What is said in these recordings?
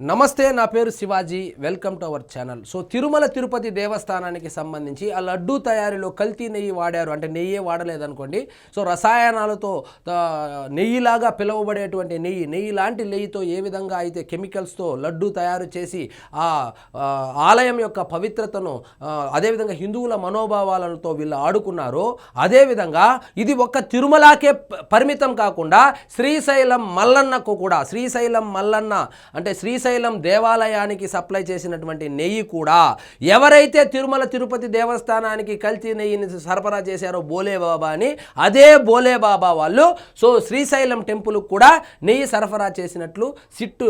నమస్తే నా పేరు Shivaji. Welcome to our channel. So Tirumala Tirupati దేవస్థానానికి సంబంధించి ఆ లడ్డు తయారీలో కల్తీ నెయ్యి వాడారు. అంటే నెయ్యే వాడలేదనుకోండి. సో రసాయనాలతో నెయ్యిలాగా పిలువబడేటువంటి నెయ్యి నెయ్యి లాంటి నెయ్యితో ఏ విధంగా అయితే కెమికల్స్తో లడ్డూ తయారు చేసి ఆ ఆలయం యొక్క పవిత్రతను అదేవిధంగా హిందువుల మనోభావాలతో వీళ్ళు ఆడుకున్నారో అదేవిధంగా ఇది ఒక్క తిరుమలకే పరిమితం కాకుండా శ్రీశైలం మల్లన్నకు కూడా శ్రీశైలం మల్లన్న అంటే శ్రీశైలం దేవాలయానికి సప్లై చేసినటువంటి నెయ్యి కూడా ఎవరైతే తిరుమల తిరుపతి దేవస్థానానికి కల్తీ నెయ్యిని సరఫరా చేశారో బోలేబాబా అని అదే బోలేబాబా వాళ్ళు సో శ్రీశైలం టెంపుల్ కూడా నెయ్యి సరఫరా చేసినట్లు సిట్టు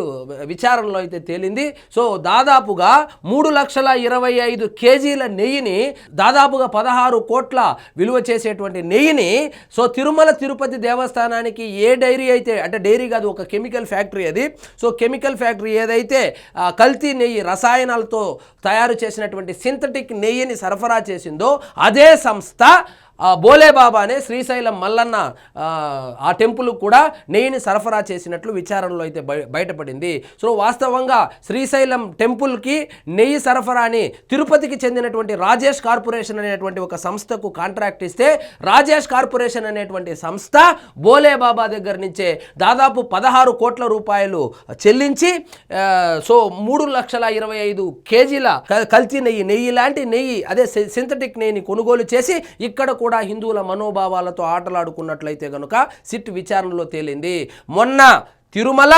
విచారణలో అయితే తేలింది. సో దాదాపుగా మూడు లక్షల ఇరవై ఐదు కేజీల నెయ్యిని దాదాపుగా పదహారు కోట్ల విలువ చేసేటువంటి నెయ్యిని సో తిరుమల తిరుపతి దేవస్థానానికి ఏ డైరీ అయితే అంటే డైరీ కాదు ఒక కెమికల్ ఫ్యాక్టరీ అది. సో కెమికల్ ఫ్యాక్టరీ ఏదైతే కల్తీ నెయ్యి రసాయనాలతో తయారు చేసినటువంటి సింథటిక్ నెయ్యిని సరఫరా చేసిందో అదే సంస్థ ఆ అనే శ్రీశైలం మల్లన్న ఆ, టెంపుల్ కూడా నెయ్యిని సరఫరా చేసినట్లు విచారణలో అయితే బయ- బయటపడింది. సో వాస్తవంగా శ్రీశైలం టెంపుల్కి నెయ్యి సరఫరాని తిరుపతికి చెందినటువంటి రాజేష్ కార్పొరేషన్ అనేటువంటి ఒక సంస్థకు కాంట్రాక్ట్ ఇస్తే రాజేష్ కార్పొరేషన్ అనేటువంటి సంస్థ బోలేబాబా దగ్గర నుంచే దాదాపు పదహారు కోట్ల రూపాయలు చెల్లించి సో మూడు లక్షల ఇరవై ఐదు కేజీల కల్తీ నెయ్యి నెయ్యి లాంటి నెయ్యి అదే సింథటిక్ నెయ్యిని కొనుగోలు చేసి ఇక్కడ కూడా కూడా హిందువుల మనోభావాలతో ఆటలాడుకున్నట్లయితే గనుక సిట్ విచారణలో తేలింది. మొన్న తిరుమల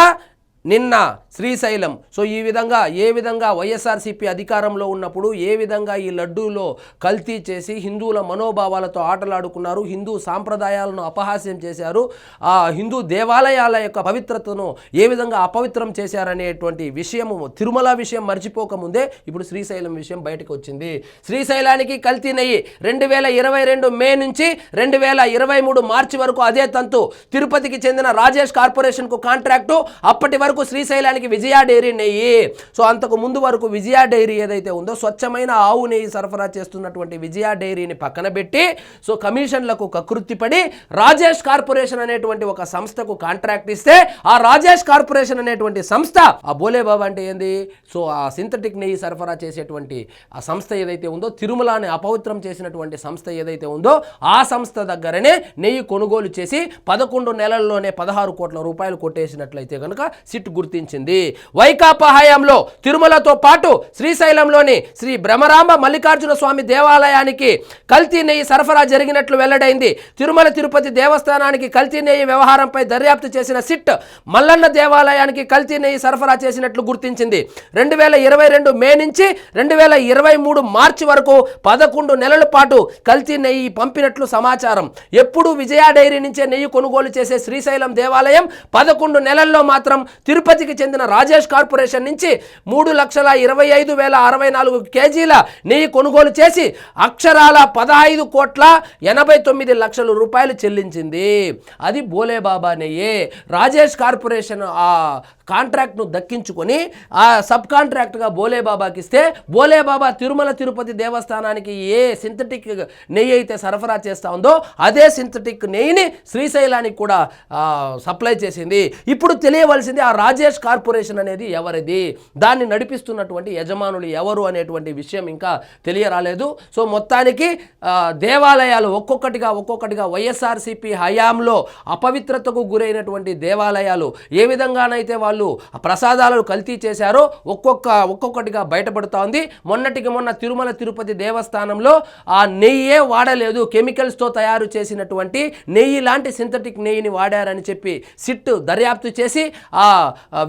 నిన్న శ్రీశైలం. సో ఈ విధంగా ఏ విధంగా వైఎస్ఆర్సీపీ అధికారంలో ఉన్నప్పుడు ఏ విధంగా ఈ లడ్డూలో కల్తీ చేసి హిందువుల మనోభావాలతో ఆటలాడుకున్నారు హిందూ సాంప్రదాయాలను అపహాస్యం చేశారు ఆ హిందూ దేవాలయాల యొక్క పవిత్రతను ఏ విధంగా అపవిత్రం చేశారనేటువంటి విషయము తిరుమల విషయం మర్చిపోకముందే ఇప్పుడు శ్రీశైలం విషయం బయటకు వచ్చింది శ్రీశైలానికి కల్తీ నెయ్యి రెండు వేల ఇరవై రెండు మే నుంచి రెండు వేల ఇరవై మూడు మార్చి వరకు అదే తంతు తిరుపతికి చెందిన రాజేష్ కార్పొరేషన్కు కాంట్రాక్టు అప్పటి వరకు శ్రీశైలానికి విజయ డైరీ నెయ్యి. సో అంతకు ముందు వరకు విజయ డైరీ ఏదైతే ఉందో స్వచ్ఛమైన ఆవు నెయ్యి సరఫరా చేస్తున్నటువంటి విజయ డైరీని పక్కన పెట్టి సో కమిషన్లకు కకృతిపడి రాజేష్ కార్పొరేషన్ అనేటువంటి ఒక సంస్థకు కాంట్రాక్ట్ ఇస్తే ఆ రాజేష్ కార్పొరేషన్ అనేటువంటి సంస్థ ఆ బోలేబాబా అంటే ఏంది? సో ఆ సింథటిక్ నెయ్యి సరఫరా చేసేటువంటి ఆ సంస్థ ఏదైతే ఉందో తిరుమలని అపవిత్రం చేసినటువంటి సంస్థ ఏదైతే ఉందో ఆ సంస్థ దగ్గరనే నెయ్యి కొనుగోలు చేసి పదకొండు నెలల్లోనే పదహారు కోట్ల రూపాయలు కొట్టేసినట్లయితే కనుక సిట్ గుర్తించింది. వైకాపా హయాంలో తిరుమలతో పాటు శ్రీశైలంలోని శ్రీ భ్రమరాంబ మల్లికార్జున స్వామి దేవాలయానికి కల్తీ నెయ్యి సరఫరా జరిగినట్లు వెల్లడైంది. తిరుమల తిరుపతి దేవస్థానానికి కల్తీ నెయ్యి వ్యవహారంపై దర్యాప్తు చేసిన సిట్ మల్లన్న దేవాలయానికి కల్తీ నెయ్యి సరఫరా చేసినట్లు గుర్తించింది. రెండు వేల ఇరవై రెండు మే నుంచి రెండు వేల ఇరవై మూడు మార్చి వరకు పదకొండు నెలల పాటు కల్తీ నెయ్యి పంపినట్లు సమాచారం. ఎప్పుడు విజయ డైరీ నుంచే నెయ్యి కొనుగోలు చేసే శ్రీశైలం దేవాలయం పదకొండు నెలల్లో మాత్రం తిరుపతికి చెందిన రాజేష్ కార్పొరేషన్ నుంచి మూడు లక్షల ఇరవై ఐదు వేల అరవై నాలుగు కేజీల నెయ్యి కొనుగోలు చేసి అక్షరాల పదహైదు కోట్ల ఎనభై తొమ్మిది లక్షల రూపాయలు చెల్లించింది. అది బోలేబాబా నెయ్యి. రాజేష్ కార్పొరేషన్ ఆ కాంట్రాక్ట్ను దక్కించుకొని ఆ సబ్ కాంట్రాక్ట్గా బోలేబాబాకి ఇస్తే బోలేబాబా తిరుమల తిరుపతి దేవస్థానానికి ఏ సింథటిక్ నెయ్యి అయితే సరఫరా చేస్తా ఉందో అదే సింథటిక్ నెయ్యిని శ్రీశైలానికి కూడా సప్లై చేసింది. ఇప్పుడు తెలియవలసింది ఆ రాజేష్ కార్పొరేషన్ అనేది ఎవరిది? దాన్ని నడిపిస్తున్నటువంటి యజమానులు ఎవరు అనేటువంటి విషయం ఇంకా తెలియరాలేదు. సో మొత్తానికి దేవాలయాలు ఒక్కొక్కటిగా ఒక్కొక్కటిగా వైఎస్ఆర్సీపీ హయాంలో అపవిత్రతకు గురైనటువంటి దేవాలయాలు ఏ విధంగానైతే వాళ్ళు ప్రసాదాలను కల్తీ చేశారో ఒక్కొక్క ఒక్కొక్కటిగా బయటపడుతూ ఉంది. మొన్నటికి మొన్న తిరుమల తిరుపతి దేవస్థానంలో ఆ నెయ్యే వాడలేదు. కెమికల్స్తో తయారు చేసినటువంటి నెయ్యి లాంటి సింథటిక్ నెయ్యిని వాడారని చెప్పి సిట్ దర్యాప్తు చేసి ఆ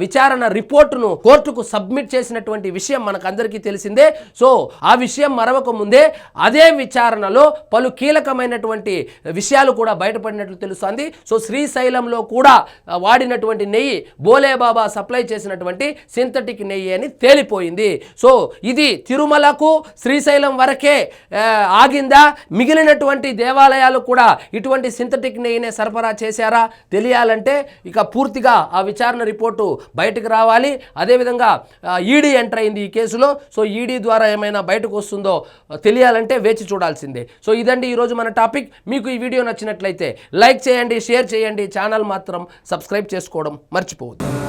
విచారణ విచారణ రిపోర్టును కోర్టుకు సబ్మిట్ చేసినటువంటి విషయం మనకందరికీ తెలిసిందే. సో ఆ విషయం మరవక ముందే అదే విచారణలో పలు కీలకమైనటువంటి విషయాలు కూడా బయటపడినట్లు తెలుస్తోంది. సో శ్రీశైలంలో కూడా వాడినటువంటి నెయ్యి బోలే బాబా సప్లై చేసినటువంటి సింథటిక్ నెయ్యి అని తేలిపోయింది. సో ఇది తిరుమలకు శ్రీశైలం వరకే ఆగిందా? మిగిలినటువంటి దేవాలయాలు కూడా ఇటువంటి సింథటిక్ నెయ్యినే సరఫరా చేశారా? తెలియాలంటే ఇక పూర్తిగా ఆ విచారణ రిపోర్టు బయట బయటకు రావాలి. అదేవిధంగా ఈడీ ఎంటర్ అయింది ఈ కేసులో. సో ఈడీ ద్వారా ఏమైనా బయటకు వస్తుందో తెలియాలంటే వేచి చూడాల్సిందే. సో ఇదండి ఈరోజు మన టాపిక్. మీకు ఈ వీడియో నచ్చినట్లయితే లైక్ చేయండి షేర్ చేయండి. ఛానల్ మాత్రం సబ్స్క్రైబ్ చేసుకోవడం మర్చిపోవద్దు.